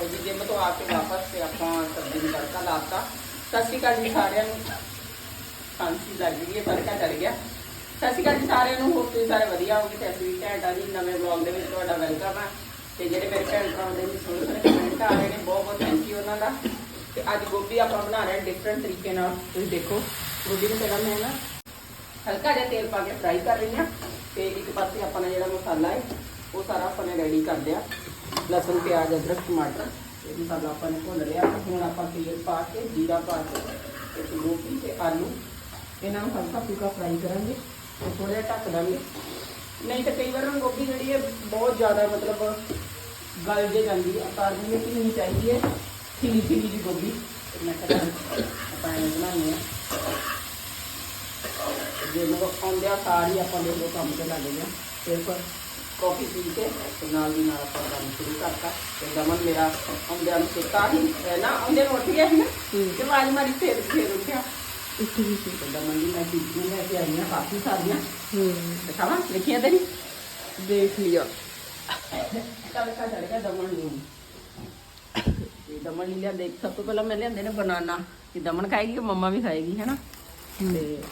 ਲਓ ਜੀ ਜਿਮ ਤੋਂ ਆ ਕੇ ਵਾਪਸ ਤੇ ਆਪਾਂ ਸਬਜ਼ੀ ਨੂੰ ਤੜਕਾ ਲਾਤਾ ਸਤਿ ਸ਼੍ਰੀ ਅਕਾਲ ਜੀ ਸਾਰਿਆਂ ਨੂੰ। ਖਾਂਸੀ ਲੱਗ ਗਈ ਹੈ, ਤੜਕਾ ਚੜ ਗਿਆ। ਸਤਿ ਸ਼੍ਰੀ ਅਕਾਲ ਜੀ ਸਾਰਿਆਂ ਨੂੰ ਹੋਪ ਤੁਸੀਂ ਸਾਰੇ ਵਧੀਆ ਹੋਗੇ ਤੇ ਅਸੀਂ ਵੀ ਘੈਂਟ ਆ ਜੀ। ਨਵੇਂ ਵਲੌਗ ਦੇ ਵਿੱਚ ਤੁਹਾਡਾ ਵੈਲਕਮ ਹੈ ਤੇ ਜਿਹੜੇ ਮੇਰੇ ਭੈਣ ਭਰਾ ਦੇ ਵਿੱਚ ਸੋਹਣੇ ਸੋਹਣੇ ਕਮੈਂਟ ਆ ਰਹੇ ਨੇ, ਬਹੁਤ ਬਹੁਤ ਥੈਂਕ ਯੂ ਉਹਨਾਂ ਦਾ। ਤੇ ਅੱਜ ਗੋਭੀ ਆਪਾਂ ਬਣਾ ਰਹੇ ਹਾਂ ਡਿਫਰੈਂਟ ਤਰੀਕੇ ਨਾਲ। ਤੁਸੀਂ ਦੇਖੋ, ਗੋਭੀ ਨੂੰ ਪਹਿਲਾਂ ਮੈਂ ਨਾ ਹਲਕਾ ਜਿਹਾ ਤੇਲ ਪਾ ਕੇ ਫਰਾਈ ਕਰ ਰਹੀ ਹਾਂ। ਤੇ ਇੱਕ ਪਾਸੇ ਆਪਾਂ ਨੇ ਜਿਹੜਾ ਮਸਾਲਾ ਹੈ, ਉਹ ਸਾਰਾ ਆਪਾਂ ਨੇ ਰੈਡੀ ਕਰ ਲਿਆ। ਲਸਣ, ਪਿਆਜ਼, ਅਦਰਕ, ਟਮਾਟਰ, ਇਹ ਮਸਾਲਾ ਆਪਾਂ ਨੇ ਭੁੰਨ ਲਿਆ। ਹੁਣ ਆਪਾਂ ਤੇਲ ਪਾ ਕੇ, ਜੀਰਾ ਪਾ ਕੇ ਤੇ ਗੋਭੀ ਤੇ ਆਲੂ, ਇਹਨਾਂ ਨੂੰ ਹਲਕਾ ਫੁਲਕਾ ਫਰਾਈ ਕਰਾਂਗੇ ਤੇ ਥੋੜਾ ਜਿਹਾ ਢੱਕ ਦਾਂਗੇ। ਨਹੀਂ ਤਾਂ ਕਈ ਵਾਰ ਗੋਭੀ ਜਿਹੜੀ ਹੈ, ਬਹੁਤ ਜ਼ਿਆਦਾ ਮਤਲਬ ਗਲ ਜੇ ਜਾਂਦੀ ਹੈ। ਆਕਾਰ ਦੀ ਕਿ ਨਹੀਂ ਚਾਹੀਦੀ ਹੈ, ਖਿਲੀ ਖਿਲੀ ਦੀ ਗੋਭੀ। ਤੇ ਮੈਂ ਕਿਹਾ ਆਪਾਂ ਇਹ ਬਣਾਉਂਦੇ ਹਾਂ। ਜੇ ਮਤਲਬ ਆਉਂਦਿਆਂ ਸਾਰ ਹੀ ਆਪਾਂ ਦੇ ਲੋ ਕੰਮ ਤੇ ਲੱਗ ਗਏ ਸਿਰਫ ਕਾਫੀ ਪੀ ਕੇ ਤੇ ਨਾਲ ਦੀ ਨਾਲ ਆਪਾਂ ਕੰਮ ਸ਼ੁਰੂ ਕਰਤਾ। ਤੇ ਦਮਨ ਮੇਰਾ ਆਉਂਦਿਆਂ ਨੂੰ ਸੁੱਤਾ ਹੀ ਨਾ ਆਉਂਦਿਆਂ ਨੂੰ ਉੱਠ ਗਿਆ ਸੀ ਨਾ ਤੇ ਆਵਾਜ਼ ਮਾਰੀ ਫੇਰ ਫੇਰ ਉੱਠਿਆ। ਇੱਕ ਵੀ ਸੀ। ਤੇ ਦਮਨ ਦੀ ਮੈਂ ਚੀਜ਼ਾਂ ਲੈ ਕੇ ਆਈਆਂ ਕਾਫੀ ਸਾਰੀਆਂ। ਹੂੰ। ਦਿਖਾਵਾਂ ਲਿਖੀਆਂ ਤੇ ਨਹੀਂ? ਦੇਖ ਲਿਆ। ਤੜਕਾ ਚੜ ਗਿਆ ਦਮਨ ਨੂੰ। ਤੇ ਦਮਨ ਲਈ ਲਿਆਂਦੇ ਸਭ ਤੋਂ ਪਹਿਲਾਂ ਮੈਂ ਲਿਆਂਦੇ ਨੇ ਬਨਾਨਾ। ਕਿ ਦਮਨ ਖਾਏਗੀ ਕਿ ਮੰਮਾ ਵੀ ਖਾਏਗੀ ਹੈਨਾ? ਤੇ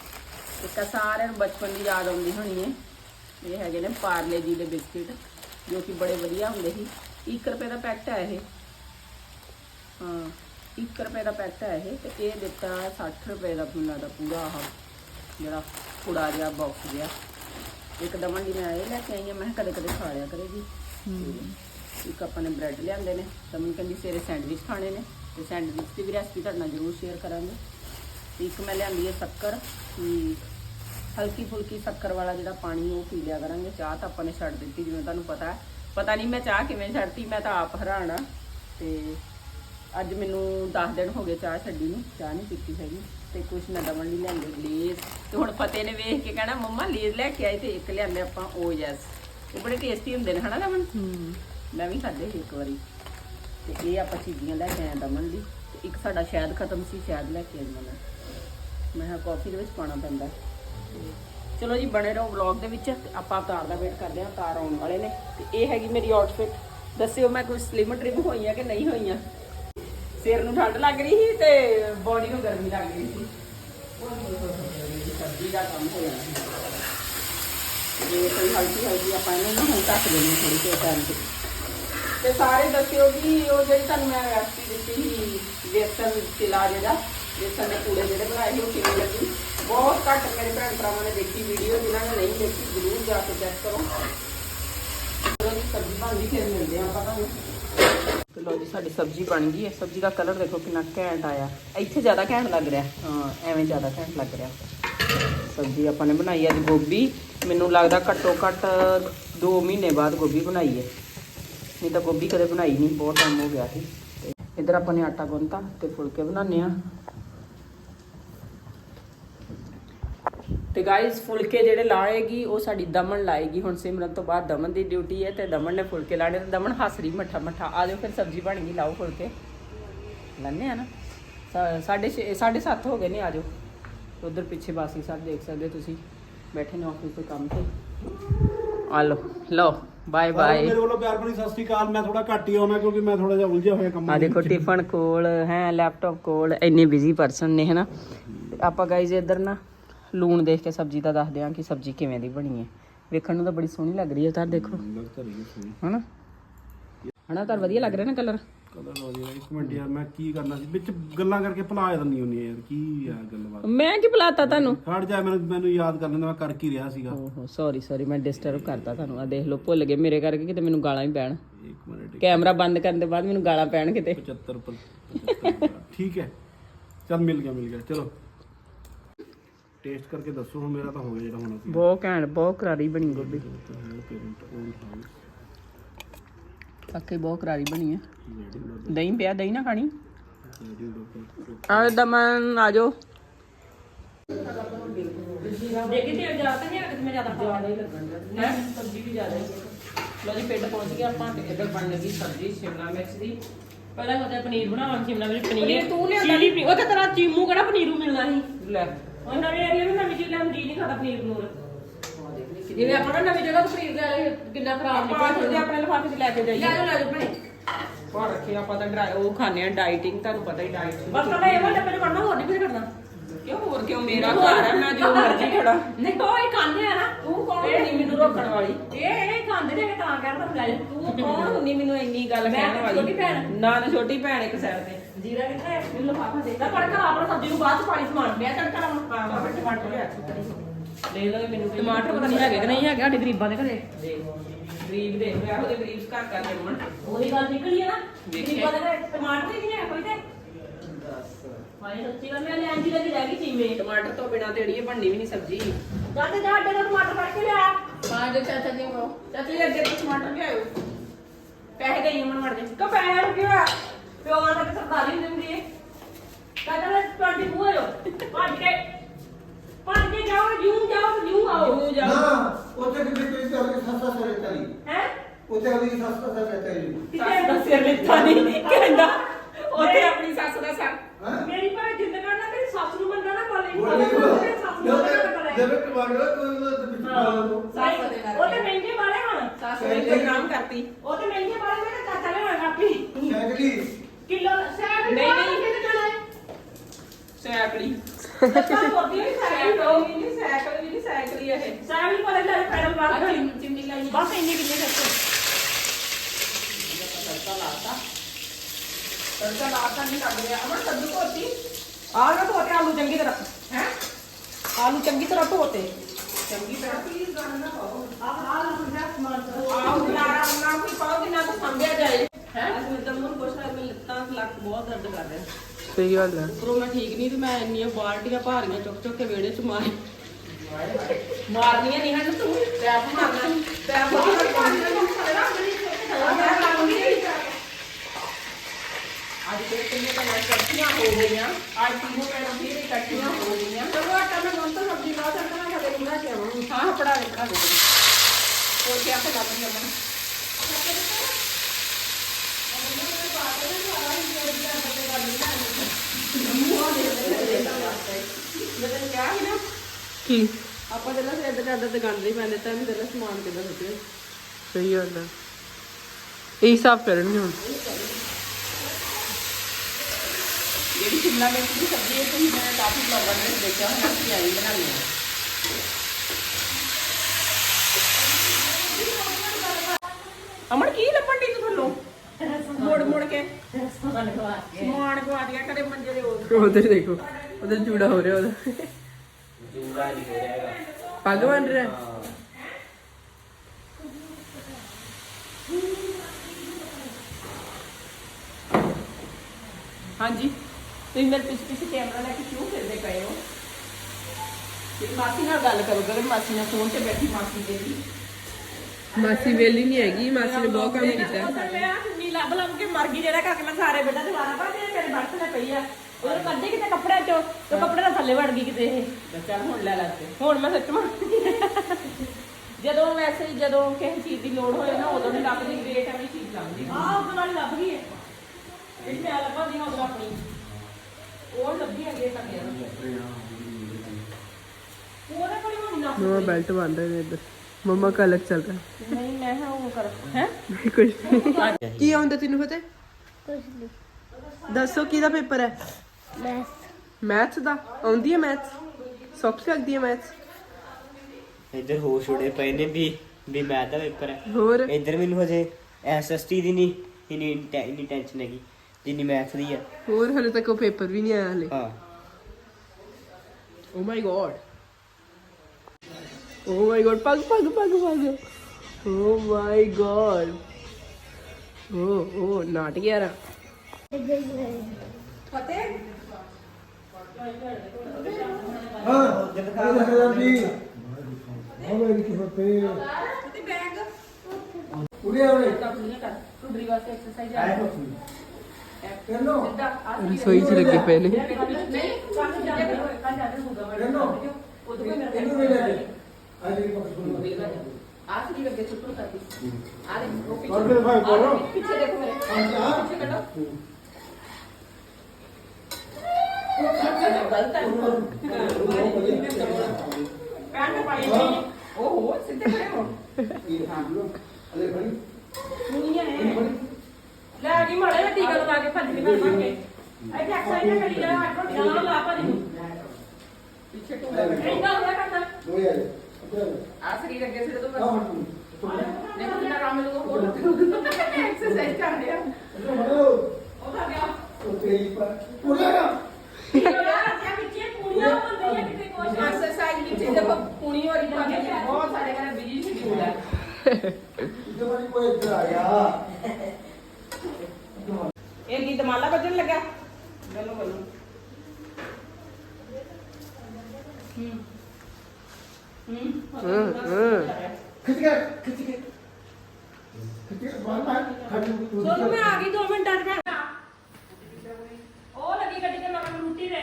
ਇੱਕ ਸਾਰਿਆਂ ਨੂੰ ਬਚਪਨ ਦੀ ਯਾਦ ਆਉਂਦੀ ਹੋਣੀ ਹੈ ਇਹ ਹੈਗੇ ਨੇ ਪਾਰਲੇ ਜੀ ਦੇ ਬਿਸਕਿਟ ਜੋ ਕਿ ਬੜੇ ਵਧੀਆ ਹੁੰਦੇ ਸੀ। 1 ਰੁਪਏ ਦਾ ਪੈਕਟ ਹੈ ਇਹ। ਹਾਂ 1 ਰੁਪਏ ਦਾ ਪੈਕਟ ਹੈ ਇਹ ਤੇ ਇਹ ਦਿੱਤਾ 60 ਰੁਪਏ ਦਾ ਮੈਨੂੰ ਲੱਗਦਾ ਪੂਰਾ ਆਹ ਜਿਹੜਾ ਕੁੜਾ ਜਿਹਾ ਬਾਕਸ ਜਿਹਾ। ਇੱਕ ਦਮਨ ਦੀ ਮੈਂ ਇਹ ਲੈ ਕੇ ਆਈ ਹਾਂ ਮੈਂ ਕਦੇ ਕਦੇ ਖਾ ਲਿਆ ਕਰੇਗੀ ਤੇ ਇੱਕ ਆਪਾਂ ਨੇ ਬ੍ਰੈਡ ਲਿਆਂਦੇ ਨੇ। ਦਮਨ ਕਹਿੰਦੀ ਸਵੇਰੇ ਸੈਂਡਵਿਚ ਖਾਣੇ ਨੇ। ਤੇ ਸੈਂਡਵਿਚ ਦੀ ਵੀ ਰੈਸਪੀ ਤੁਹਾਡੇ ਨਾਲ ਜ਼ਰੂਰ ਸ਼ੇਅਰ ਕਰਾਂਗੇ। ਤੇ ਇੱਕ ਮੈਂ ਲਿਆਂਦੀ ਹੈ ਸ਼ੱਕਰ ਹਲਕੀ ਫੁਲਕੀ ਸ਼ੱਕਰ ਵਾਲਾ ਜਿਹੜਾ ਪਾਣੀ ਉਹ ਪੀ ਲਿਆ ਕਰਾਂਗੇ। ਚਾਹ ਤਾਂ ਆਪਾਂ ਨੇ ਛੱਡ ਦਿੱਤੀ ਜਿਵੇਂ ਤੁਹਾਨੂੰ ਪਤਾ ਹੈ। ਪਤਾ ਨਹੀਂ ਮੈਂ ਚਾਹ ਕਿਵੇਂ ਛੱਡਤੀ ਮੈਂ ਤਾਂ ਆਪ ਹੈਰਾਨ ਆ ਤੇ ਅੱਜ ਮੈਨੂੰ 10 ਦਿਨ ਹੋ ਗਏ ਚਾਹ ਛੱਡੀ ਨੂੰ ਚਾਹ ਨਹੀਂ ਪੀਤੀ ਹੈਗੀ। ਤੇ ਕੁਛ ਮੈਂ ਦਮਨ ਲਈ ਲਿਆਂਦੇ ਲੇਜ਼ ਤੇ ਹੁਣ ਫਤਿਹ ਨੇ ਵੇਖ ਕੇ ਕਹਿਣਾ ਮੰਮਾ ਲੇਜ਼ ਲੈ ਕੇ ਆਏ ਤੇ ਇੱਕ ਲਿਆਂਦੇ ਆਪਾਂ ਓ ਯੈਸ ਇਹ ਬੜੇ ਟੇਸਟੀ ਹੁੰਦੇ ਨੇ ਹਨਾ ਦਮਨ ਹੂੰ। ਮੈਂ ਵੀ ਖਾਦੇ ਇੱਕ ਵਾਰੀ। ਤੇ ਇਹ ਆਪਾਂ ਚੀਜ਼ੀਆਂ ਲੈ ਕੇ ਆਏ ਦਮਨ ਲਈ। ਇੱਕ ਸਾਡਾ ਸ਼ਾਇਦ ਖਤਮ ਸੀ ਸ਼ਾਇਦ ਲੈ ਕੇ ਆਈ ਮੈਂ ਮੈਂ ਕਿਹਾ ਕਾਫੀ ਦੇ ਵਿੱਚ ਪਾਣਾ ਪੈਂਦਾ ਚਲੋ ਜੀ ਬਣੇ ਰਹੋ ਵਲੌਗ ਦੇ ਵਿੱਚ ਆਪਾਂ ਅਵਤਾਰ ਦਾ ਵੇਟ ਕਰਦੇ ਹਾਂ ਅਵਤਾਰ ਆਉਣ ਵਾਲੇ ਨੇ। ਤੇ ਇਹ ਹੈਗੀ ਮੇਰੀ ਆਊਟਫਿਟ ਦੱਸਿਓ ਮੈਂ ਕੋਈ ਸਲਿਮ ਟ੍ਰਿਮ ਹੋਈਆਂ ਕਿ ਨਹੀਂ ਹੋਈਆਂ? ਸਿਰ ਨੂੰ ਠੰਡ ਲੱਗ ਰਹੀ ਸੀ ਤੇ ਬੋਡੀ ਨੂੰ ਗਰਮੀ ਲੱਗ ਰਹੀ ਸੀ। ਸਬਜ਼ੀ ਦਾ ਕੰਮ ਹੋ ਜਾਣਾ ਜੇ ਕੋਈ ਹਲਕੀ ਹਲਕੀ ਆਪਾਂ ਇਹਨੂੰ ਨਾ ਹੁਣ ਢੱਕ ਦੇਣੀ ਥੋੜੀ ਜਿਹੀ ਟਾਈਮ ਤੇ। ਤੇ ਸਾਰੇ ਦੱਸਿਓ ਕਿ ਉਹ ਜਿਹੜੀ ਤੁਹਾਨੂੰ ਮੈਂ ਰੈਸਪੀ ਦਿੱਤੀ ਸੀ, ਵੇਸਣ ਕਿਲਾ ਜਿਹੜਾ, ਵੇਸਣ ਦੇ ਪੂੜੇ ਜਿਹੜੇ ਬਣਾਏ ਸੀ, ਉਹ ਕਿਵੇਂ ਲੱਗੀ? ਬਹੁਤ ਘੱਟ ਮੇਰੇ ਭੈਣ ਭਰਾਵਾਂ ਨੇ ਦੇਖੀ ਵੀਡੀਓ ਜਿਨ੍ਹਾਂ ਨੇ ਨਹੀਂ ਦੇਖੀ, ਜ਼ਰੂਰ ਜਾ ਕੇ ਚੈੱਕ ਕਰੋ। ਚਲੋ ਸਬਜ਼ੀ ਬਣ ਗਈ, ਫਿਰ ਮਿਲਦੇ ਆਪਾਂ ਤੁਹਾਨੂੰ। ਤੇ ਲੋ ਜੀ, ਸਾਡੀ ਸਬਜ਼ੀ ਬਣ ਗਈ ਹੈ। ਸਬਜ਼ੀ ਦਾ ਕਲਰ ਦੇਖੋ ਕਿੰਨਾ ਘੈਂਟ ਆਇਆ। ਇੱਥੇ ਜ਼ਿਆਦਾ ਘੈਂਟ ਲੱਗ ਰਿਹਾ। ਹਾਂ, ਐਵੇਂ ਜ਼ਿਆਦਾ ਘੈਂਟ ਲੱਗ ਰਿਹਾ। ਸਬਜ਼ੀ ਆਪਾਂ ਨੇ ਬਣਾਈ ਅੱਜ ਗੋਭੀ। ਮੈਨੂੰ ਲੱਗਦਾ ਘੱਟੋ ਘੱਟ 2 ਮਹੀਨੇ ਬਾਅਦ ਗੋਭੀ ਬਣਾਈ ਹੈ। ਨਹੀਂ ਤਾਂ ਗੋਭੀ ਕਦੇ ਬਣਾਈ ਨਹੀਂ, ਬਹੁਤ ਟਾਈਮ ਹੋ ਗਿਆ ਸੀ। ਤੇ ਇੱਧਰ ਆਪਾਂ ਨੇ ਆਟਾ ਗੁੰਨਤਾ ਤੇ ਫੁਲਕੇ ਬਣਾਉਂਦੇ ਆ ਤੇ ਗਾਇਸ ਫੁਲਕੇ ਜਿਹੜੇ ਲਾਏਗੀ ਉਹ ਸਾਡੀ ਦਮਨ ਲਾਏਗੀ। ਹੁਣ ਸਿਮਰਨ ਤੋਂ ਬਾਅਦ ਦਮਨ ਦੀ ਡਿਊਟੀ ਹੈ ਤੇ ਦਮਨ ਨੇ ਫੁਲਕੇ ਲਾਣੇ ਤੇ ਦਮਨ ਹੱਸ ਰਹੀ ਮੱਠਾ ਮੱਠਾ। ਆ ਜਾਓ ਫਿਰ ਸਬਜ਼ੀ ਬਣ ਗਈ ਲਾਓ ਫੁਲਕੇ। ਲੰਨੇ ਆ ਨਾ? ਸਾ- ਸਾਢੇ ਛੇ ਸਾਢੇ ਸੱਤ ਹੋ ਗਏ ਨੇ ਆ ਜਾਓ। ਉਧਰ ਪਿੱਛੇ ਬਾਸੀ ਸਾਹਿਬ ਦੇਖ ਸਕਦੇ ਤੁਸੀਂ। ਬੈਠੇ ਨੇ ਆਫਿਸ ਕੋਈ ਕੰਮ ਤੇ। ਆ ਲਓ ਲਓ ਬਾਏ ਬਾਏ ਮੇਰੇ ਵੱਲੋਂ ਪਿਆਰ ਭਰੀ ਸਤਿ ਸ੍ਰੀ ਅਕਾਲ। ਮੈਂ ਥੋੜਾ ਘੱਟ ਹੀ ਆਉਣਾ ਕਿਉਂਕਿ ਮੈਂ ਥੋੜਾ ਜਿਹਾ ਉਲਝਿਆ ਹੋਇਆ ਕੰਮ ਆ ਦੇਖੋ ਟਿਫਨ ਕੋਲ ਹੈ ਲੈਪਟਾਪ ਕੋਲ ਇੰਨੇ ਬਿਜ਼ੀ ਪਰਸਨ ਨੇ ਹਨਾ? ਤੇ ਆਪਾਂ ਗਾਈਜ਼ ਇੱਧਰ ਨਾ ਲੂਣ ਦੇਖ ਕੇ ਸਬਜ਼ੀ ਦਾ ਦੱਸਦੇ ਹਾਂ ਕਿ ਸਬਜ਼ੀ ਕਿਵੇਂ ਦੀ ਬਣੀ ਹੈ ਵੇਖਣ ਨੂੰ ਤਾਂ ਬੜੀ ਸੋਹਣੀ ਲੱਗ ਰਹੀ ਹੈ ਤਾਂ ਦੇਖੋ। ਹਨਾ? ਹਨਾ ਤਾਂ ਵਧੀਆ ਲੱਗ ਰਿਹਾ ਨਾ ਕਲਰ? ਕਲਰ ਹੋ ਜਾਏਗਾ ਇੱਕ ਮਿੰਟ ਯਾਰ ਮੈਂ ਕੀ ਕਰਨਾ ਸੀ? ਵਿੱਚ ਗੱਲਾਂ ਕਰਕੇ ਭੁਲਾ ਦਿੰਦੀ ਹੁੰਦੀ ਯਾਰ ਕੀ ਆ ਗੱਲਬਾਤ? ਮੈਂ ਕੀ ਬੁਲਾਤਾ ਤੁਹਾਨੂੰ? ਖੜ ਜਾ ਮੈਨੂੰ ਮੈਨੂੰ ਯਾਦ ਕਰ ਲੈਂਦਾ ਮੈਂ ਕਰ ਕੀ ਰਿਹਾ ਸੀਗਾ। ਓਹੋ ਸੌਰੀ ਸੌਰੀ ਮੈਂ ਡਿਸਟਰਬ ਕਰਤਾ ਤੁਹਾਨੂੰ। ਆ ਦੇਖ ਲਓ ਭੁੱਲ ਗਏ ਮੇਰੇ ਕਰਕੇ ਕਿਤੇ ਮੈਨੂੰ ਗਾਲਾਂ ਹੀ ਪੈਣ। ਇੱਕ ਮਿੰਟ ਕੈਮਰਾ ਬੰਦ ਕਰਨ ਦੇ ਬਾਅਦ ਮੈਨੂੰ ਗਾਲਾਂ ਪੈਣ ਕਿਤੇ। 75 ਪਰ 75 ਠੀਕ ਹੈ। ਚੱਲ ਮਿਲ ਗਿਆ ਮਿਲ ਗਿਆ। ਚਲੋ। ਟੇਸਟ ਕਰਕੇ ਦੱਸੋ ਹੁਣ ਮੇਰਾ ਤਾਂ ਹੋ ਗਿਆ ਜਿਹੜਾ ਹੋਣਾ ਸੀ ਬਹੁਤ ਘੈਂਟ ਬਹੁਤ ਕਰਾਰੀ ਬਣੀ ਗੋਭੀ। ਪੇਰੈਂਟ ਓਨ ਹਾਊਸ ਪੱਕੇ ਬਹੁਤ ਕਰਾਰੀ ਬਣੀ ਹੈ। ਦਹੀਂ ਪਿਆ ਦਹੀਂ ਨਾ ਖਾਣੀ? ਆ ਦਮਨ ਆ ਜਾਓ। ਦੇਖੀ ਤੇ ਜ਼ਿਆਦਾ ਨਹੀਂ ਲੱਗਦਾ ਮੈਂ ਜ਼ਿਆਦਾ ਜ਼ਿਆਦਾ ਹੀ ਲੱਗਣ ਹੈ? ਸਬਜ਼ੀ ਵੀ ਜ਼ਿਆਦਾ ਹੀ ਲੋ ਜੀ ਪਿੰਡ ਪਹੁੰਚ ਗਏ ਆਪਾਂ। ਤੇ ਇੱਧਰ ਬਣ ਲੱਗੀ ਸਬਜ਼ੀ ਸ਼ਿਮਲਾ ਮਿਰਚ ਦੀ। ਪਹਿਲਾਂ ਉਹਦਾ ਪਨੀਰ ਬਣਾਵਾਂ ਸ਼ਿਮਲਾ ਮਿਰਚ ਪਨੀਰ। ਪਨੀਰ ਤੂੰ ਲਿਆਂਦਾ? ਚੀਲੀ ਪਨੀਰ ਉਹ ਤਾਂ ਤੇਰਾ ਚੀਮੂ ਕਿਹੜਾ ਪਨੀਰੂ ਮਿਲਣਾ ਸੀ? ਲੈ। ਉਹ ਨਵੇਂ ਏਰੀਆ ਵਿੱਚ ਨਵੀਂ ਚੀਜ਼ ਲੈਣ ਦੀ ਨਹੀਂ ਖਾਦਾ ਪਨੀਰ ਪਨੂਰ। ਆ ਦੇਖ ਲਈ ਜਿਵੇਂ ਆਪਾਂ ਨਾ ਨਵੀਂ ਜਗ੍ਹਾ ਤੋਂ ਪਨੀਰ ਲੈ ਲਏ ਕਿੰਨਾ ਖਰਾਬ ਆਪਾਂ ਨਿਕਲਿਆ ਉਹਦੇ ਆਪਣੇ ਲਿਫਾਫੇ 'ਚ ਲੈ ਕੇ ਜਾਈਏ। ਲੈ ਜਾਓ ਲੈ ਜਾਓ ਭਣੇ। ਪਰ ਰੱਖੇ ਆਪਾਂ ਤਾਂ ਡਰਾ- ਉਹ ਖਾਣੇ ਆ ਡਾਈਟਿੰਗ ਤੁਹਾਨੂੰ ਪਤਾ ਹੀ ਡਾਈਟ ਬਸ ਤਾਂ ਇਹ ਵਾਲਾ ਮੈਨੂੰ ਕਰਨਾ ਹੋਰ ਨਹੀਂ ਕੁਝ ਕਰਨਾ। ਕਿਉਂ ਹੋਰ ਕਿਉਂ ਮੇਰਾ ਘਰ ਹੈ ਮੈਂ ਜੋ ਮਰਜ਼ੀ ਖੜਾ ਨਹੀਂ ਉਹ ਹੀ ਖਾਂਦੇ ਆ ਨਾ। ਤੂੰ ਕੌਣ ਨਹੀਂ ਮੈਨੂੰ ਰੋਕਣ ਵਾਲੀ? ਇਹ ਇਹ ਖਾਂਦੇ ਨੇ ਤਾਂ ਕਹਿੰਦਾ ਸਮਝਾਏ ਤੂੰ ਕੌਣ ਹੁੰਦੀ ਮੈਨੂੰ ਇੰਨੀ ਗੱਲ ਮੈਂ ਕਹਿਣ ਵਾਲੀ? ਛੋਟੀ ਭੈਣ। ਨਾ ਤਾਂ ਛੋਟੀ ਭੈਣ ਇੱਕ ਸਾਈਡ ਤੇ। ਜੀਰਾ ਕਿੱਥੇ ਹੈ? ਮੈਨੂੰ ਲਿਫਾਫਾ ਦੇ ਦਾ ਪੜਕਾ ਆਪਣਾ ਸਬਜ਼ੀ ਨੂੰ ਬਾਅਦ ਚ ਪਾਣੀ ਸਮਾਨ ਪਿਆ ਤੜਕਾ ਲਾਉਣਾ ਹਾਂ ਟਮਾਟਰ ਲਿਆ। ਲੈ ਲਓ ਮੈਨੂੰ ਟਮਾਟਰ ਪਤਾ ਨਹੀਂ ਹੈਗੇ ਕਿ ਨਹੀਂ ਹੈਗੇ ਸਾਡੇ ਗਰੀਬਾਂ ਦੇ ਘਰੇ। ਗਰੀਬ ਦੇ ਇਹੋ ਜਿਹੇ ਗਰੀਬ ਘਰ ਕਰ ਜੰਮਣ। ਉਹੀ ਗੱਲ ਨਿਕਲੀ ਹੈ ਨਾ। ਗਰੀਬਾਂ ਦੇ ਘਰੇ ਟਮਾਟਰ ਹੀ ਨਹੀਂ ਹੈ ਕੋਈ ਤੇ। ਹਾਏ ਸੱਚੀ ਗੱਲ ਮੈਂ ਲੈਂਦੀ ਲੱਗੀ ਰਹਿ ਗਈ ਚੀਮੇ ਟਮਾਟਰ ਤੋਂ ਬਿਨਾ ਤੇ ਅੜੀਏ ਬਣਨੀ ਵੀ ਨਹੀਂ ਸਬਜ਼ੀ। ਜਾਂਦੇ ਜਾ ਅੱਡੇ ਤੋਂ ਟਮਾਟਰ ਫੜ ਕੇ ਲਿਆ। ਹਾਂ ਜੇ ਚਾਚਾ ਜੀ ਕੋ ਚਾਚਾ ਜੀ ਅੱਗੇ ਤੋਂ ਟਮਾਟਰ ਲਿਆਇਓ। ਪੈਸੇ ਗਈ ਮਨ ਮੜ ਦੇ ਕੋ ਪੈਸੇ ਨੂੰ ਕੀ ਹੋਇਆ ਪਿਓ ਮਾਂ ਦਾ ਸਰਦਾਰੀ ਨਹੀਂ ਦਿੰਦੀ ਹੈ ਕਹਿੰਦਾ ਮੈਂ ਤੁਹਾਡੀ ਬੂਹੇ ਹੋ ਭੱਜ ਕੇ ਭੱਜ ਕੇ ਜਾਓ ਜੂੰ ਜਾਓ ਜੂੰ ਆਓ। ਜੂ ਜਾਓ। ਨਾ ਉੱਥੇ ਕਿਤੇ ਕੋਈ ਤਾਂ ਉਹਦੀ ਸੱਸ ਸੱਸ ਰਹਿਤਾ ਨਹੀਂ। ਹੈ? ਉੱਥੇ ਉਹਦੀ ਸੱਸ ਸੱਸ ਰਹਿਤਾ ਨਹੀਂ। ਸੱਸ ਦਾ ਸਿਰ ਲਿੱਤਾ ਨਹੀਂ। ਕਹਿੰਦਾ ਉੱਥੇ ਆਪਣੀ ਸੱਸ ਦਾ ਸਿਰ ਹਾਂ ਮੇਰੀ ਭਾਵੇਂ ਜਿੰਦਗਾ ਨਾ ਮੇਰੀ ਸੱਸ ਨੂੰ ਮੰਨਣਾ ਨਾ ਬੋਲੇ ਉਹ ਨਹੀਂ ਮੇਰੀ ਸੱਸ ਨੂੰ ਮੰਨਣਾ ਨਾ ਬੋਲੇ ਜਦ ਟਮਾਟਰ ਕੋਈ ਉਹਦੇ ਵਿੱਚ ਪਾ ਲਓ ਸੱਸ ਦੇ ਕਰਕੇ। ਉਹ ਤੇ ਮਹਿੰਗੇ ਵਾਲੇ ਹਨ ਸੱਸ ਨੇ ਕੋਈ ਕੰਮ ਕਰਤੀ ਉਹ ਤੇ ਮਹਿੰਗੇ ਵਾਲੇ ਮੇਰੇ ਚਾਚਾ ਨੇ ਹੋਣਾ ਆਪੀ ਸ਼ੈਕਲੀ ਕਿਲੋ ਸੈਬ ਨਹੀਂ, ਨਹੀਂ। ਕਿਤੇ ਜਾਣਾ ਹੈ ਸੈਕੜੀ ਸੱਚਾ ਬੋਲਦੀ ਹੈ ਸਾਈਕਲ ਸੈਬ ਵੀ ਨਹੀਂ ਸਾਈਕਲ ਵੀ ਨਹੀਂ ਸਾਈਕਲ ਹੀ ਇਹ ਸੈਬ ਨਹੀਂ ਪਤਾ ਲੈ ਪੈਡਲ ਮਾਰ ਆ ਕੇ ਚਿਮ- ਚਿਮਨੀ ਲਾਈ ਬਸ ਇੰਨੇ ਕਿੰਨੇ ਸੱਚੇ ਤੜਕਾ ਲਾਤਾ ਤੜਕਾ ਲਾਤਾ ਨਹੀਂ ਲੱਗ ਰਿਹਾ ਅਮਰ ਕੱਦੂ ਧੋਤੀ ਆ ਨਾ ਧੋਤੇ ਆਲੂ ਚੰਗੀ ਤਰ੍ਹਾਂ ਹੈ ਆਲੂ ਚੰਗੀ ਤਰ੍ਹਾਂ ਧੋਤੇ ਚੰਗੀ ਤਰ੍ਹਾਂ ਪਲੀਜ਼ ਗਾਣਾ ਨਾ ਪਾਓ ਆਹ ਆਹ ਨਾ ਸਮਾਨ ਕਰੋ ਆਹ ਬੁਲਾਰਾ ਨਾ ਕੋਈ ਪਾਓ ਕਿ ਨਾ ਤਾਂ ਸੰਭਿਆ ਜਾਏ ਹੈ ਅੱਜ ਮੈਂ ਦਮਨ ਕੁਛ ਨਾ ਮੈਂ ਲੱਤਾਂ ਲੱਕ ਬਹੁਤ ਦਰਦ ਕਰ ਰਿਹਾ ਸਹੀ ਗੱਲ ਹੈ ਉੱਪਰੋਂ ਮੈਂ ਠੀਕ ਨਹੀਂ ਤੇ ਮੈਂ ਮਾਰਨੀਆਂ ਨਹੀਂ ਹਨ ਤੂੰ ਪੈਪ ਮਾਰਨਾ। ਪੈਪ ਅੱਜ ਤੇ ਕਿੰਨੇ ਤਾਂ ਇਕੱਠੀਆਂ ਹੋ ਗਈਆਂ। ਅੱਜ ਤਿੰਨੋਂ ਪੈਰਾਂ ਵੀ ਇਕੱਠੀਆਂ ਹੋ ਗਈਆਂ। ਚਲੋ, ਆਟਾ ਮੈਂ ਹੁਣ ਤਾਂ ਸਬਜ਼ੀ ਲਾ ਸਕਦਾ ਨਾ ਕਦੇ ਮੁੰਡਾ ਕੇ ਆਵਾਂ। ਹਾਂ ਪੜਾ ਦੇ ਪੜਾ ਦੇ। ਹੋਰ ਆਪੇ ਲੱਗ ਰਹੀ ਅਮਨ ਮੈਂ ਤੈਨੂੰ ਕਿਹਾ ਸੀ ਨਾ ਕੀ ਆਪਾਂ ਜਦੋਂ ਸਿਰ ਤੇ ਅੱਡ ਤੇ ਗੰਦੇ ਹੀ ਪੈਂਦੇ ਤਾਂ ਵੀ ਤੇਰਾ ਸਮਾਨ ਕਿੱਦਾਂ ਸੁੱਟਿਆ? ਸਹੀ ਗੱਲ ਹੈ ਇਹ ਸਾਫ਼ ਕਰਨਗੇ ਹੁਣ। ਜਿਹੜੀ ਸ਼ਿਮਲਾ ਮਿਰਚ ਦੀ ਸਬਜ਼ੀ ਹੈ ਤੁਸੀਂ ਮੈਂ ਕਾਫੀ ਬਲੌਗਾਂ ਦੇ ਵਿੱਚ ਦੇਖਿਆ ਹੋਣਾ ਕਿ ਆਈ ਬਣਾਉਣੀ ਹੈ ਅਮਨ ਕੀ ਲੱਭਣ ਦੀ ਤੂੰ ਥੱਲੋਂ ਮੋੜ ਮੋੜ ਕੇ। ਸਮਾਨ ਖਵਾ ਕੇ। ਸਮਾਨ ਗਵਾ ਦਿਆ ਕਦੇ ਮੰਜੇ ਦੇ ਉਹ ਉਧਰ ਦੇਖੋ ਉਧਰ ਚੂੜਾ ਹੋ ਰਿਹਾ ਉਹਦਾ। ਪੱਗ ਬਣ ਰਿਹਾ ਹੈ। ਹਾਂਜੀ ਤੁਸੀਂ ਮੇਰੇ ਪਿੱਛੇ ਪਿੱਛੇ ਕੈਮਰਾ ਲੈ ਕੇ ਕਿਉਂ ਫਿਰਦੇ ਪਏ ਹੋ ਤੇ ਮਾਸੀ ਨਾਲ ਗੱਲ ਕਰੋ ਕਰ ਮਾਸੀ ਨਾਲ ਫੋਨ ਤੇ ਬੈਠੀ ਮਾਸੀ ਦੇ ਵੀ ਮਾਸੀ ਵੇਲੀ ਨਹੀਂ ਹੈਗੀ ਮਾਸੀ ਨੇ ਬਹੁਤ ਕੰਮ ਕੀਤਾ ਹੈ। ਮੈਂ ਨੀ ਲੱਭ ਲੱਭ ਕੇ ਮਰ ਗਈ ਜਿਹੜਾ ਕਰਕੇ ਮੈਂ ਸਾਰੇ ਬੇਟਾ ਵਾਰਾ ਪਾ ਮੇਰੇ ਬਰਤ ਤੇ ਪਈ ਆ ਉਹਨੂੰ ਕੱਢੇ ਕਿਤੇ ਕੱਪੜਿਆਂ ਚੋਂ ਤੇ ਕੱਪੜੇ ਨਾਲ ਥੱਲੇ ਵੜ ਗਈ ਕਿਤੇ ਇਹ। ਬੱਚਾ ਹੁਣ ਲੈ ਲੱਗ ਗਿਆ ਹੁਣ ਮੈਂ ਸੱਚ ਮਾਰ ਜਦੋਂ ਵੈਸੇ ਜਦੋਂ ਕਿਸੇ ਚੀਜ਼ ਦੀ ਲੋੜ ਹੋਏ ਨਾ ਉਦੋਂ ਨਹੀਂ ਲੱਭਦੀ ਗ੍ਰੇਟ ਐਵੇਂ ਚੀਜ਼ ਲੱਭਦੀ ਆ ਉਹਦੇ ਨਾਲ ਲੱਭ ਗਈ ਹੈ ਇਹ ਮੈਂ ਲੱਭਾ ਦੀ ਉਹਦਾ ਆਪਣੀ। ਉਹ ਲੱਭੀ ਅੱਗੇ ਤੱਕ ਯਾਰ ਉਹਦੇ ਕੋਲ ਬੈਲਟ ਬੰਦ ਹੈ ਇੱਧਰ। ਮਮਾ ਕਾ ਅਲੱਗ ਚੱਲਦਾ ਨਹੀਂ ਮੈਂ ਹਾਂ ਉਹ ਕਰ। ਹੈ? ਕੁਝ ਕੀ ਆਉਂਦਾ ਤੈਨੂੰ ਪਤਾ? ਕੁਝ ਨਹੀਂ। ਦੱਸੋ ਕਿਹਦਾ ਪੇਪਰ ਹੈ? ਮੈਥ ਮੈਥ ਦਾ? ਆਉਂਦੀ ਹੈ ਮੈਥ ਸੌਖੀ ਲੱਗਦੀ ਹੈ ਮੈਥ ਇੱਧਰ ਹੋ ਛੋੜੇ ਪਏ ਨੇ ਵੀ ਵੀ ਮੈਥ ਦਾ ਪੇਪਰ ਹੈ। ਹੋਰ? ਇੱਧਰ ਮੈਨੂੰ ਹਜੇ ਐਸਐਸਟੀ ਦੀ ਨਹੀਂ ਇਨੀ ਇਨੀ ਟੈਨਸ਼ਨ ਹੈਗੀ ਜਿੰਨੀ ਮੈਥ ਦੀ ਹੈ। ਹੋਰ ਹਲੇ ਤੱਕ ਉਹ ਪੇਪਰ ਵੀ ਨਹੀਂ ਆਇਆ ਹਲੇ। ਹਾਂ। Oh my God oh my God ਪਗ ਪਗ ਪਗ ਪਗ। ਓ ਮਾਈ ਗॉड ਓ ਓ ਨਾਟ 11 ਫਤਿਹ? ਹਾਂ ਜਗਦਾਰ ਜੀ। ਹੋਵੇ ਕਿ ਹੋਤੇ ਤੇ। ਬੈਗ ਉਰੇ ਆਵੇ ਟੁੱਡਰੀ ਵਾਸਤੇ ਐਕਸਰਸਾਈਜ਼ ਆ ਰਸੋਈ ਚ ਲੱਗੇ ਪਹਿਲੇ। ਆਖਰੀ ਲੱਗੇ ਚੁੱਪ ਕਰਦੀ ਆ ਰੇ ਉਹ ਪਿੱਛੇ ਦੇਖੋ ਮੇਰੇ। ਪਿੱਛੇ ਕੱਢੋ। ਪੈਂਟ ਪਾਈ ਸੀ ਉਹ ਹੋ ਸਿੱਧੇ ਖੜੇ ਹੋ ਦੁਨੀਆ ਹੈ ਲੈ ਆ ਗਈ ਮਾੜੇ ਦਾ ਟੀਕਾ ਲਗਾ ਕੇ ਭੱਜ ਨਿਕਲ ਜਾਵਾਂਗੇ ਇੱਥੇ ਐਕਸਾਈਜ਼ ਕਰੀ ਜਾ ਹੱਟ ਰੋਟੀ ਨਾਲ ਲਾ ਪਾ ਦੀ ਪਿੱਛੇ ਤੋਂ। ਇੰਨਾ ਹੋਇਆ ਕਰਦਾ ਆ ਸਰੀਰ ਅੱਗੇ ਸਿਰੇ ਤੋਂ ਦੇਖੋ ਕਿੰਨਾ ਰਾਮ ਲੋਕ ਹੋਰ ਐਕਸਰਸਾਈਜ਼ ਕਰ ਰਿਹਾ ਉਹ ਤਾਂ ਗਿਆ ਉਹ ਤੇਰੀ ਪਰ ਪੂਰਾ ਹੈ ਇਹਦੇ ਵਾਲੀ ਕੋਈ ਇੱਧਰ ਆ ਗਿਆ ਇਹ ਕੀ ਦਮਾਲਾ ਵੱਜਣ ਲੱਗਾ ਗੱਲੋ ਗੱਲੋ ਹੂੰ ਹੂੰ ਹੂੰ ਹੂੰ ਖਿੱਚ ਕੇ ਖਿੱਚ ਕੇ ਖਿੱਚ ਕੇ ਬਾਹਰ ਬਾਹਰ ਖੜ ਤੂੰ ਸੋਨੂੰ ਮੈਂ ਆ ਗਈ 2 ਮਿੰਟਾਂ ਚ ਮੈਂ ਉਹ ਲੱਗੀ ਗੱਡੀ ਤੇ ਮਗਰ ਰੂਟੀ ਦੇ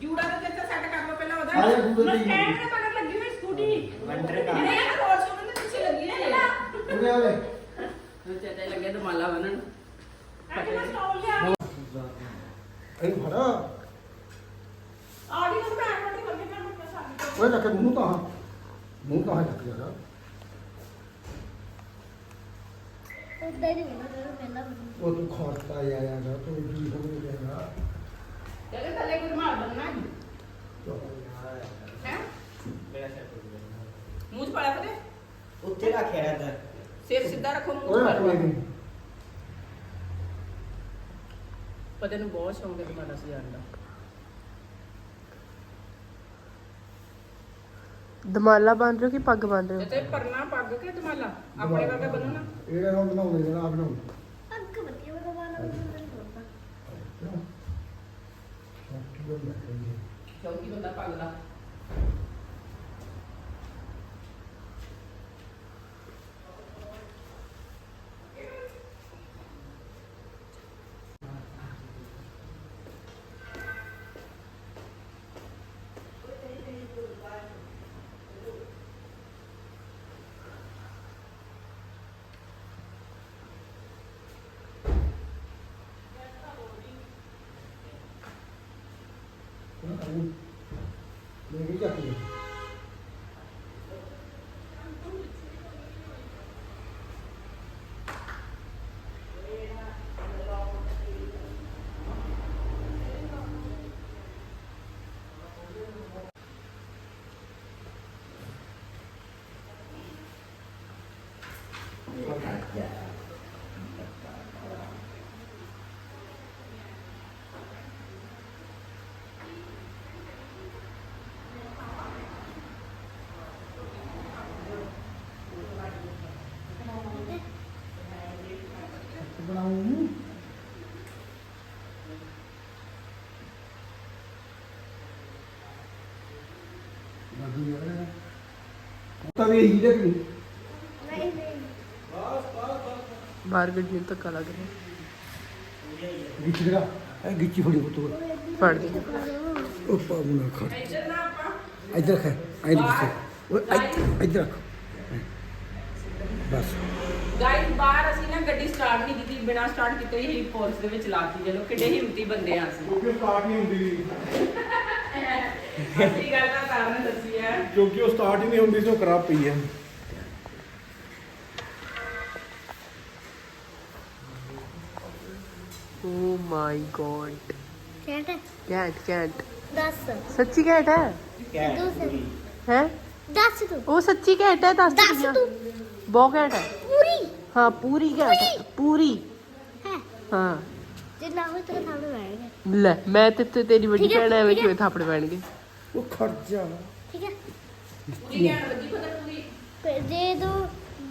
ਜੂੜਾ ਤੇ ਇੱਥੇ ਸੈੱਟ ਕਰ ਲਓ ਪਹਿਲਾਂ ਆ ਜਾ ਉਹਦਾ ਦੂਰ ਮੈਂ ਦੀ ਸਟੈਂਡ ਦੇ ਮਗਰ ਲੱਗੀ ਹੋਈ ਸਕੂਟੀ ਵੰਡਰ ਕਾ ਨਹੀਂ ਇਹ ਰੋਡ ਸ਼ੋਅ ਦੇ ਪਿੱਛੇ ਲੱਗੀ ਹੈ ਪੂਰੇ ਆਵੇ ਚਾਚਾ ਲੱਗੇ ਦਮਾਲਾ ਬੰਨਣ। ਅੱਜ ਮੈਂ ਸਟਾਲ ਲਿਆ। ਇਹ ਫੜਾ। ਓਏ ਲੱਕ ਮੂੰਹ ਤਾਂ ਮੂੰਹ ਤਾਂ ਲੱਕ ਜਰਾ ਹੀ ਮੈਨੂੰ ਪਹਿਲਾਂ ਉਹ ਤੂੰ ਖੋਰਤਾ ਯਾਰ ਯਾਰ ਤੂੰ ਜੀ ਹੋ ਗਿਆ ਕਹਿੰਦੇ ਥੱਲੇ ਕੋਈ ਰੁਮਾਲ ਬੰਨਣਾ ਹੈ ਹੈ ਮੇਰਾ ਸੈਟ ਹੋ ਗਿਆ ਮੂੰਹ 'ਚ ਪਾਇਆ ਫਤੇ ਉੱਤੇ ਰੱਖਿਆ ਹੈ ਸਿਰ ਸਿੱਧਾ ਰੱਖੋ ਮੂੰਹ ਓਏ 'ਚ ਰੱਖ ਲੈ ਪਾਇਆ ਪਤੇ ਨੂੰ ਬਹੁਤ ਸ਼ੌਂਕ ਹੈ ਦਮਾਲਾ ਸਜਾਉਣ ਦਾ। ਦਮਾਲਾ ਬਣ ਰਹੇ ਹੋ ਕਿ ਪੱਗ ਬਣ ਰਹੇ ਤੇ ਪਰਨਾ ਪੱਗ ਕੇ ਦਮਾਲਾ? ਆਪਣੇ ਵਰਗਾ ਬੰਨੋ ਨਾ ਇਹ ਨਾ ਬਣਾਉਂਦੇ ਜਣਾ ਆਪ ਬਣਾਉਂਦੇ ਅੱਗ ਬੱਤੀ ਉਹ ਵਾਲਾ ਨਹੀਂ ਕਿਉਂਕਿ ਬੰਦਾ ਪੱਗ ਦਾ ਮੈਂ ਵੀ ਚੱਕ ਲਿਆ ਬਣਾਉਂ ਤਾਂ ਵੀ ਇਹੀ ਦੇਖ ਲਈ ਨਹੀਂ ਨਹੀਂ। ਬਾਹਰ ਗੱਡੀ ਨੂੰ ਧੱਕਾ ਲੱਗ ਰਿਹਾ। ਗਿੱਚੀ ਜਿਹੜਾ ਇਹ ਗਿੱਚੀ ਫੜੀ ਪੁੱਤੋ ਫੜ ਦੇ। ਉਹ ਪਾਉ ਨਾ ਖੜ। ਇੱਧਰ ਨਾ ਆਪਾਂ ਇੱਧਰ ਰੱਖ ਐਂ ਗਿੱਚੀ ਓਏ ਇੱਧਰ- ਇੱਧਰ ਰੱਖ। ਬਸ। ਗਾਈਸ ਬਾਹਰ ਅਸੀਂ ਨਾ ਗੱਡੀ ਸਟਾਰਟ ਨਹੀਂ ਕੀਤੀ ਬਿਨਾ ਸਟਾਰਟ ਕੀਤੇ ਹੀ ਫੋਰਸ ਦੇ ਵਿੱਚ ਲਾਤੀ ਚਲੋ ਕਿੱਡੇ ਹਿੰਮਤੀ ਬੰਦੇ ਆ ਅਸੀਂ। ਕਿਉਂਕਿ ਸਟਾਰਟ ਨਹੀਂ ਹੁੰਦੀ। ਅੱਛੀ ਗੱਲ ਦਾ ਕਾਰਨ ਦੱਸੀ ਹੈ। ਕਿਉਂਕਿ ਉਹ ਸਟਾਰਟ ਹੀ ਨਹੀਂ ਹੁੰਦੀ ਸੋ ਖਰਾਬ ਪਈ ਹੈ। ਓ my god cat cat cat. ਦੱਸ। ਸੱਚੀ ਕੈਟ ਹੈ? ਦੂਸਰੀ ਹੈ ਦੱਸ ਤੂੰ। ਉਹ ਸੱਚੀ ਕੈਟ ਹੈ ਦੱਸ ਦੱਸ। ਤੂੰ। ਬਹੁਤ ਕੈਟ ਹੈ। ਪੂਰੀ। ਹਾਂ ਪੂਰੀ ਕੈਟ ਪੂਰੀ। ਹੈ। ਹਾਂ ਜੇ ਨਾ ਹੋਵੇ ਤੇਰੇ ਸਾਹਮਣੇ ਬੈਠ ਲੈ ਮੈਂ ਤੇ ਤੇ ਤੇਰੀ ਵੱਡੀ ਠੀਕ ਹੈ, ਭੈਣ ਐਵੇਂ ਠੀਕ ਹੈ। ਕਿਵੇਂ ਥਾਪੜੇ ਪੈਣਗੇ? ਉਹ ਖੜ ਜਾ। ਠੀਕ ਹੈ। ਪੂਰੀ ਕਹਿਣ ਲੱਗੀ ਪਤਾ ਪੂਰੀ। ਫਿਰ ਜੇ ਤੂੰ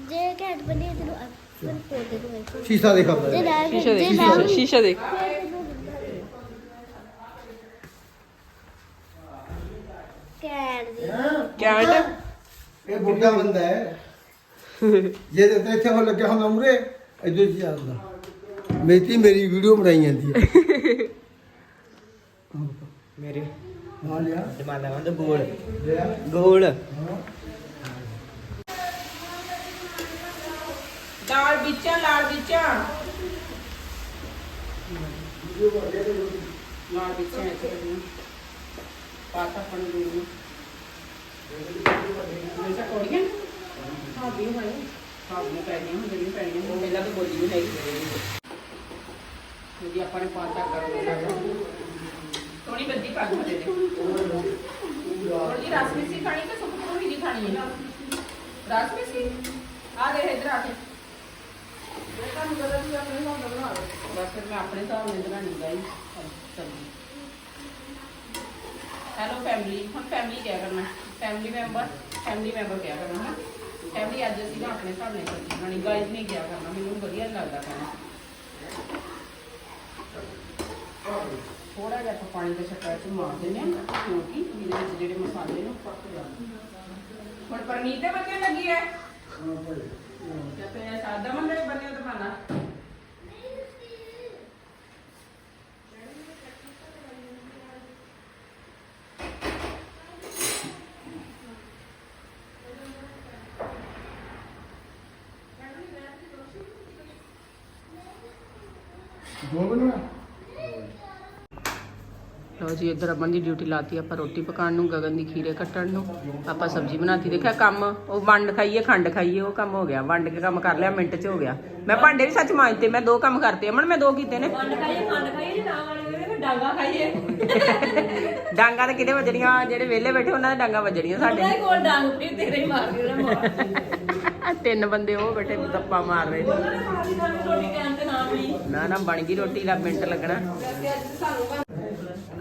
ਜੇ ਕੈਟ ਬਣੀ ਤੈਨੂੰ ਫਿਰ ਫੋਨ ਦੇ ਦੂੰਗਾ। ਸ਼ੀਸ਼ਾ ਦੇਖ ਜੇ ਨਾ ਸ਼ੀਸ਼ਾ ਜੇ ਦੇਖ ਨਾ ਸ਼ੀਸ਼ਾ- ਹੋਈ, ਸ਼ੀਸ਼ਾ ਦੇਖ। ਫਿਰ ਤੈਨੂੰ ਕੈਟ ਦੀ ਕੈਟ ਇਹ ਬੁੱਢਾ ਬੰਦਾ ਹੈ। ਜੇ ਤੇ ਇੱਥੇ ਹੋ ਲੱਗਿਆ ਹੁੰਦਾ ਉਮਰੇ ਇਦੋਂ ਜੀ ਆਉਂਦਾ ਮੇਰੀ ਮੇਰੀ ਵੀਡੀਓ ਬਣਾਈ ਜਾਂਦੀ ਹੈ ਮੇਰੇ। ਹਾਂ ਲਿਆ। ਜਮਾਨਾ ਵੰਦ ਗੋਲ। ਗੋਲ। ਦਾਲ ਵਿੱਚਾਂ ਲਾਲ ਵਿੱਚਾਂ ਲਾਲ ਵਿੱਚਾਂ ਇੱਥੇ ਪਾਤਾ ਪਣ ਦੂਰ ਮੇਰਾ ਕੋੜੀਆਂ ਹਾਂ ਵੀ ਹੋਏ ਹਾਂ ਵੀ ਪੈਣੀਆਂ ਹੁੰਦੀਆਂ ਨਹੀਂ ਪੈਣੀਆਂ ਪਹਿਲਾਂ ਤਾਂ ਬੋਲੀ ਨਹੀਂ ਹੈਗੀ ਜੀ ਆਪਾਂ ਨੇ ਪਾਤਾ ਕਰ ਥੋੜੀ ਬੱਦੀ ਪਾ ਦੇ ਦੇ ਥੋੜੀ ਰਸ ਮਿੱਸੀ ਖਾਣੀ ਕਿ ਸੁੱਕ ਥੋੜੀ ਜਿਹੀ ਖਾਣੀ ਹੈ ਰਸ ਮਿੱਸੀ ਆ ਦੇ ਇਧਰ ਆ ਕੇ। ਤੁਹਾਨੂੰ ਪਤਾ ਵੀ ਆਪਣੇ ਹਿਸਾਬ ਨਾਲ ਬਣਾ ਲਓ। ਬਸ ਫਿਰ ਮੈਂ ਆਪਣੇ ਹਿਸਾਬ ਨਾਲ ਬਣਾਣੀ ਗਈ ਸਬਜ਼ੀ ਹੈਲੋ ਫੈਮਿਲੀ ਹੁਣ ਫੈਮਿਲੀ ਕਿਆ ਕਰਨਾ? ਫੈਮਿਲੀ ਮੈਂਬਰ ਫੈਮਿਲੀ ਮੈਂਬਰ ਕਿਆ ਕਰਨਾ ਹੈ ਫੈਮਿਲੀ ਅੱਜ ਅਸੀਂ ਨਾ ਆਪਣੇ ਹਿਸਾਬ ਨਾਲ ਸਬਜ਼ੀ ਬਣਾਣੀ ਗਾਈਜ਼ ਨਹੀਂ ਕਿਆ ਕਰਨਾ? ਮੈਨੂੰ ਵਧੀਆ ਲੱਗਦਾ ਖਾਣਾ ਥੋੜਾ ਜਿਹਾ ਆਪਾਂ ਪਾਣੀ ਦੇ ਛੱਟਾ ਚ ਮਾਰ ਦਿੰਦੇ ਹਾਂ ਕਿਉਂਕਿ ਇਹਦੇ ਵਿੱਚ ਜਿਹੜੇ ਮਸਾਲੇ ਨੇ ਉਹ ਪੱਕ ਜਾਂਦੇ ਹੁਣ ਪਰਨੀਤ ਦੇ ਬੱਚੇ ਲੱਗੀ ਹੈ? ਜਦ ਤੇ ਸਾਦਾ ਮੰਦੇ ਬੰਨੇ ਤਾਂ ਪਾਣਾ ਜੀ ਇੱਧਰ ਅਮਨ ਦੀ ਡਿਊਟੀ ਲਾਤੀ ਆਪਾਂ ਰੋਟੀ ਪਕਾਉਣ ਨੂੰ ਗਗਨ ਦੀ ਖੀਰੇ ਕੱਟਣ ਨੂੰ ਆਪਾਂ ਸਬਜ਼ੀ ਬਣਾਤੀ। ਦੇਖਿਆ ਕੰਮ ਉਹ ਵੰਡ ਖਾਈਏ ਖੰਡ ਖਾਈਏ ਉਹ ਕੰਮ ਹੋ ਗਿਆ। ਵੰਡ ਕੇ ਕੰਮ ਕਰ ਲਿਆ ਮਿੰਟ 'ਚ ਹੋ ਗਿਆ। ਮੈਂ ਭਾਂਡੇ ਵੀ ਸੱਚ ਮਾਂਜਤੇ ਮੈਂ ਦੋ ਕੰਮ ਕਰਤੇ। ਅਮਨ ਮੈਂ ਦੋ ਕੀਤੇ ਨੇ। ਖੰਡ ਖਾਈਏ ਖੰਡ ਖਾਈਏ ਨਾ ਫਿਰ ਡਾਂਗਾ ਖਾਈਏ। ਡਾਂਗਾ ਤੇ ਕਿਤੇ ਵੱਜਣੀਆਂ ਜਿਹੜੇ ਵਿਹਲੇ ਬੈਠੇ ਉਹਨਾਂ ਦੇ ਡਾਂਗਾ ਵੱਜਣੀਆਂ ਸਾਡੇ। ਉਹਦੇ ਕੋਲ ਡਾਂਗ ਫਿਰ ਤੇਰੇ ਹੀ ਮਾਰਦੀ ਉਹਨੇ ਮਾਰ ਤਿੰਨ ਬੰਦੇ ਉਹ ਬੈਠੇ ਦੱਪਾ ਮਾਰ ਰਹੇ ਨੇ। ਨੇ ਨਾ ਬਣ ਗਈ ਰੋਟੀ ਲਾ ਮਿੰਟ ਲੱਗਣਾ।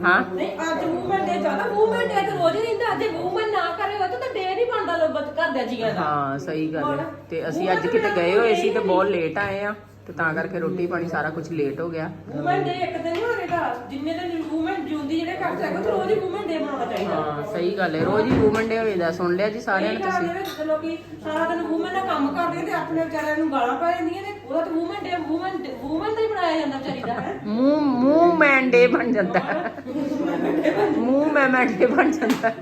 ਹਾਂ? ਨਹੀਂ ਅੱਜ ਮੂਵਮੈਂਟ ਡੇ ਜ਼ਿਆਦਾ ਮੂਵਮੈਂਟ ਡੇ ਤੇ ਰੋਜ਼ ਹੀ ਰਹਿੰਦਾ ਅੱਜ ਮੂਵਮੈਂਟ ਨਾ ਕਰੇ ਤਾਂ ਤਾਂ ਡੇ ਨਹੀਂ ਬਣਦਾ ਲੋਕ ਘਰ ਦੇ ਜੀਆਂ ਦਾ। ਹਾਂ ਸਹੀ ਗੱਲ ਹੈ। ਤੇ ਅਸੀਂ ਅੱਜ ਕਿਤੇ ਗਏ ਹੋਏ ਸੀ ਤੇ ਬਹੁਤ ਲੇਟ ਆਏ ਆ। ਤੇ ਤਾਂ ਕਰਕੇ ਰੋਟੀ ਪਾਣੀ ਸਾਰਾ ਕੁਝ ਲੇਟ ਹੋ ਗਿਆ। ਮੂਵਮੈਂਟ ਡੇ ਇੱਕ ਦਿਨ ਨਹੀਂ ਹੋਵੇਗਾ ਜਿੰਨੇ ਦਿਨ ਮੂਵਮੈਂਟ ਜੂੰਦੀ ਜਿਹੜੇ ਕਰ ਸਕਦੇ ਤੇ ਰੋਜ਼ ਹੀ ਮੂਵਮੈਂਟ ਡੇ ਮਨਾਉਣਾ ਚਾਹੀਦਾ। ਹਾਂ ਸਹੀ ਗੱਲ ਹੈ ਰੋਜ਼ ਹੀ ਵੂਮਨ ਡੇ ਹੋਏਦਾ ਸੁਣ ਲਿਆ ਜੀ ਸਾਰਿਆਂ ਨੇ ਤੁਸੀਂ। ਦੇ ਵਿੱਚ ਲੋਕੀ ਸਾਰਾ ਦਿਨ ਵੂਮਨ ਦਾ ਕੰਮ ਕਰਦੇ ਤੇ ਆਪਣੇ ਵਿਚਾਰਿਆਂ ਨੂੰ ਗਾਲਾਂ ਪੈ ਜਾਂਦੀਆਂ ਨੇ ਉਹਦਾ ਤਾਂ ਵੂਮਨ ਡੇ ਵੂਮਨ ਵੂਮਨ ਦਾ ਹੀ ਬਣਾਇਆ ਜਾਂਦਾ ਵਿਚਾਰੀ ਦਾ ਹੈ। ਮੂੰਹ ਮੂੰਹ ਮੈਨ ਡੇ ਬਣ ਜਾਂਦਾ। ਮੂੰਹ ਮੈਂ ਮੈਂ ਡੇ ਬਣ ਜਾਂਦਾ।